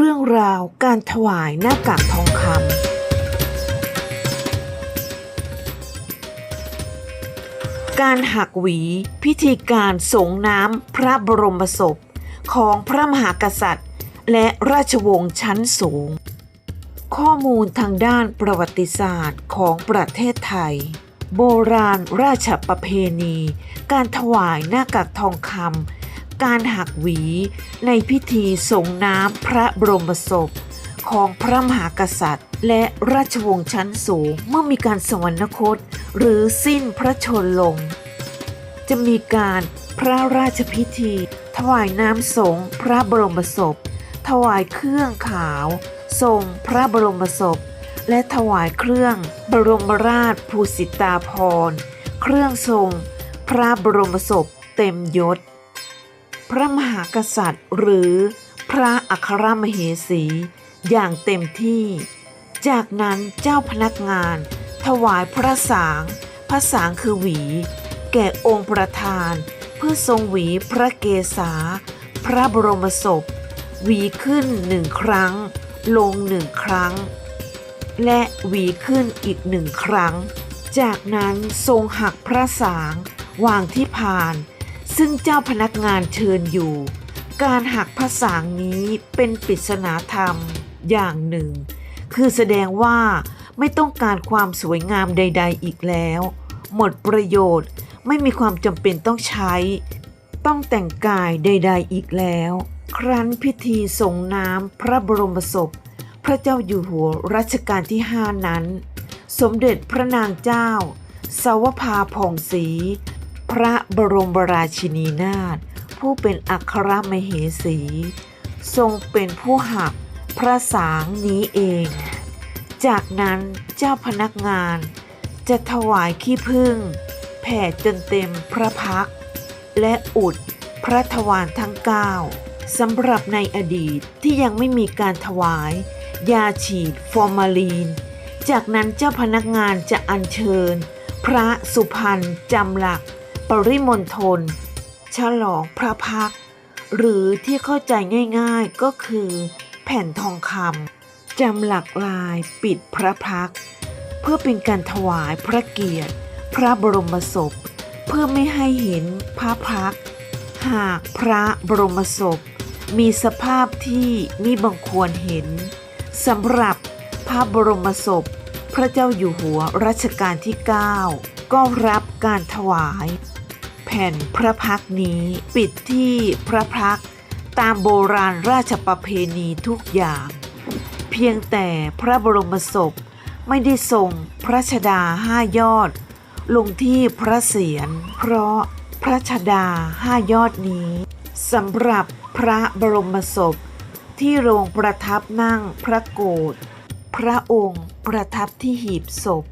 เรื่องราวการถวายหน้ากากทองคำ การหักหวีพิธีการสงน้ำพระบรมศพของพระมหากษัตริย์ และราชวงศ์ชั้นสูง ข้อมูลทางด้านประวัติศาสตร์ของประเทศไทย โบราณราชประเพณี การถวายหน้ากากทองคำ การหักหวีในพิธีส่งน้ำพระบรมศพของพระมหากษัตริย์ และราชวงศ์ชั้นสูงเมื่อมีการสวรรคต หรือสิ้นพระชนลง จะมีการพระราชพิธี ถวายน้ำสงพระบรมศพ ถวายเครื่องขาวทรงพระบรมศพ และถวายเครื่องบรมราชภูสิตาภรณ์ เครื่องทรง พระบรมศพเต็มยศ พระมหากษัตริย์ หรือพระอัครมเหสี อย่างเต็มที่ จากนั้นเจ้าพนักงาน ถวายพระสางพระสางคือหวี แก่องค์ประธาน เพื่อทรงหวีพระเกศา พระบรมศพ หวีขึ้นหนึ่งครั้ง ลงหนึ่งครั้ง และหวีขึ้นอีกหนึ่งครั้ง จากนั้นทรงหักพระสางวางที่พาน ซึ่งเจ้าพนักงานเชิญอยู่ การหักพระสางนี้เป็นปริศนาธรรมอย่างหนึ่ง คือแสดงว่าไม่ต้องการความสวยงามใด ๆ อีกแล้ว หมดประโยชน์ไม่มีความจำเป็นต้องใช้ ต้องแต่งกายใด ๆ อีกแล้ว ครั้นพิธีส่งน้ำพระบรมศพ พระเจ้าอยู่หัวรัชกาลที่ห้านั้น สมเด็จพระนางเจ้า สาวภาผ่องศรี พระบรมราชินีนาถผู้เป็นอัครมเหสี ทรงเป็นผู้หักพระสางนี้เอง จากนั้นเจ้าพนักงานจะถวายขี้พึ่ง แผ่จนเต็มพระพัก และอุดพระทวารทั้งเก้าสำหรับในอดีตที่ยังไม่มีการถวาย ยาฉีดฟอร์มาลีน จากนั้นเจ้าพนักงานจะอัญเชิญ พระสุพรรณจำหลัก ปริมณฑลฉลองพระพัก หรือที่เข้าใจง่ายๆก็คือ แผ่นทองคำจำหลักลายปิดพระพัก เพื่อเป็นการถวายพระเกียรติ พระบรมศพ เพื่อไม่ให้เห็นพระพัก หากพระบรมศพ มีสภาพที่มิบังควรเห็นสำหรับพระบรมศพ พระเจ้าอยู่หัวรัชกาลที่ 9 ก็รับการถวาย แผ่นพระพักนี้ ปิดที่พระพักตร์ตามโบราณราชประเพณีทุกอย่าง เพียงแต่พระบรมศพไม่ได้ทรงพระชดาห้ายอด ลงที่พระเศียรเพราะพระชดาห้ายอดนี้สำหรับพระบรมศพที่โรงประทับนั่งพระโกรธพระองค์ประทับที่หีบศพ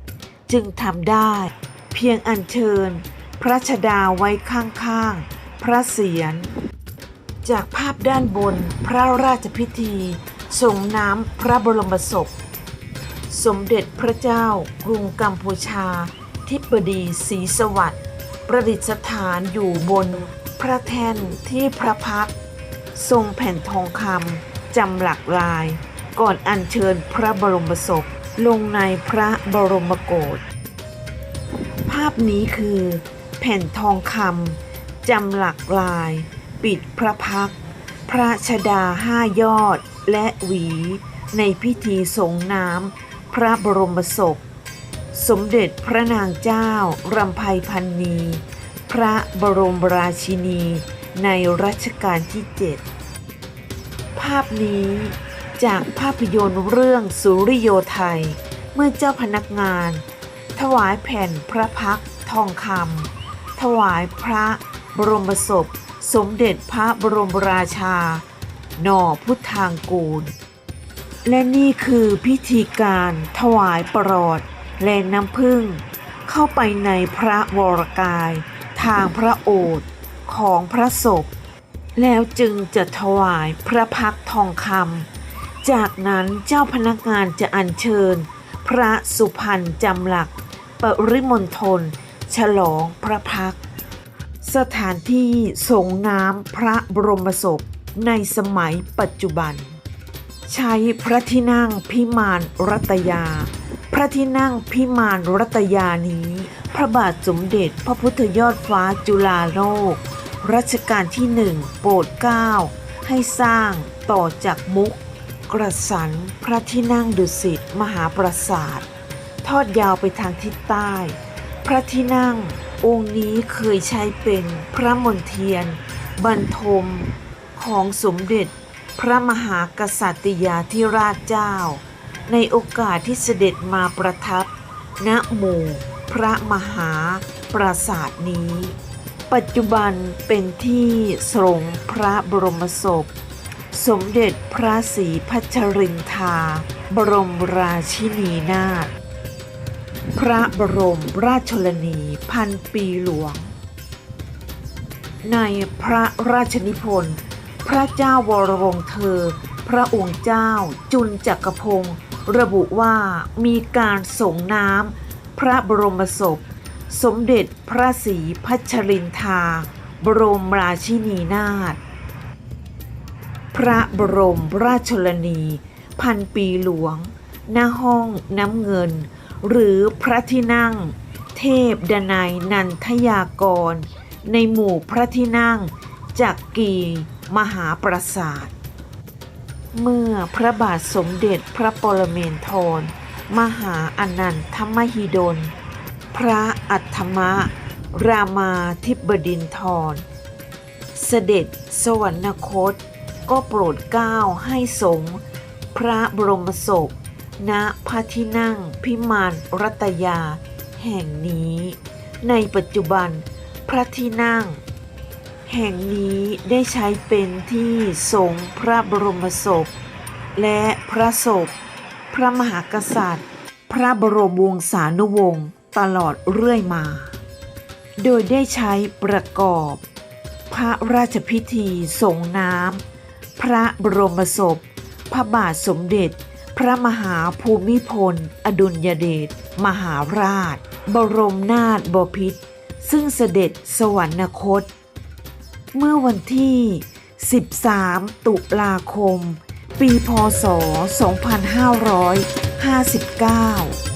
จึงทำได้ เพียงอัญเชิญ พระชดาไว้ข้างๆ พระเศียร จากภาพด้านบนพระราชพิธีส่งน้ำพระบรมศพ สมเด็จพระเจ้ากรุงกัมพูชา ทิบดีศรีสวัสดิ์ประดิษฐานอยู่บนพระแท่นที่พระพัก ทรงแผ่นทองคำจำหลักลาย ก่อนอัญเชิญพระบรมศพลงในพระบรมโกศภาพนี้คือ แผ่นทองคำจำหลักลาย ปิดพระพัก พระชดาห้ายอดและหวี ในพิธีสงน้ำพระบรมศพ สมเด็จพระนางเจ้ารำไพพันนี พระบรมราชินี ในรัชกาลที่7ภาพนี้จากภาพยนตร์เรื่องสุริโยไทย เมื่อเจ้าพนักงาน ถวายแผ่นพระพักทองคำ ถวายพระบรมศพ สมเด็จพระบรมราชา หน่อพุทธางกูล และนี่คือพิธีการถวายปลอดและน้ำผึ้งเข้าไปในพระวรกาย ทางพระโอษฐ์ของพระศพ แล้วจึงจะถวายพระพักทองคำจากนั้นเจ้าพนักงานจะอัญเชิญ พระสุพรรณจำหลัก ปริมณฑล ฉลองพระพัก สถานที่สงน้ำพระบรมศพในสมัยปัจจุบัน ใช้พระที่นั่งพิมานรัตยา พระที่นั่งพิมานรัตยานี้ พระบาทสมเด็จพระพุทธยอดฟ้าจุฬาโลกรัชกาลที่หนึ่งโปรดเกล้าให้สร้างต่อจากมุก กระสันพระที่นั่งดุสิตมหาปราสาท ทอดยาวไปทางทิศใต้ พระที่นั่ง องค์นี้เคยใช้เป็นพระมณเทียน บรรทมของสมเด็จพระมหากษัตริยาธิราชเจ้า ในโอกาสที่เสด็จมาประทับ ณหมู่พระมหาปราสาทนี้ ปัจจุบันเป็นที่สรงพระบรมศพ สมเด็จพระศรีพัชรินทราบรมราชินีนาถ พระบรมราชชนนีพันปีหลวง ในพระราชนิพนธ์ พระเจ้าวรวงศ์เธอ พระองค์เจ้าจุลจักรพงศ์ระบุว่ามีการส่งน้ำพระบรมศพ สมเด็จพระศรีพัชรินทราบรมราชินีนาถพระบรมราชชนนี พันปีหลวง หน้าห้องน้ำเงิน หรือพระที่นั่ง เทพดนัยนันทยากร ในหมู่พระที่นั่งจากกีมหาปราสาท เมื่อพระบาทสมเด็จพระปรเมนทร มหาอนันทมหิดล พระอัฏฐมะ รามาธิบดินทร เสด็จสวรรคตก็โปรดเกล้าให้สงฆ์พระบรมศพ ณพระที่นั่งพิมานรัตยา แห่งนี้ ในปัจจุบันพระที่นั่ง แห่งนี้ได้ใช้เป็นที่สงพระบรมศพ และพระศพ พระมหากษัตริย์ พระบรมวงศานุวงศ์ตลอดเรื่อยมา โดยได้ใช้ประกอบ พระราชพิธีส่งน้ำพระบรมศพ พระบาทสมเด็จ พระมหาภูมิพล อดุลยเดช มหาราช บรมนาถบพิตร ซึ่งเสด็จสวรรคต เมื่อวันที่ 13 ตุลาคม ปีพศ 2559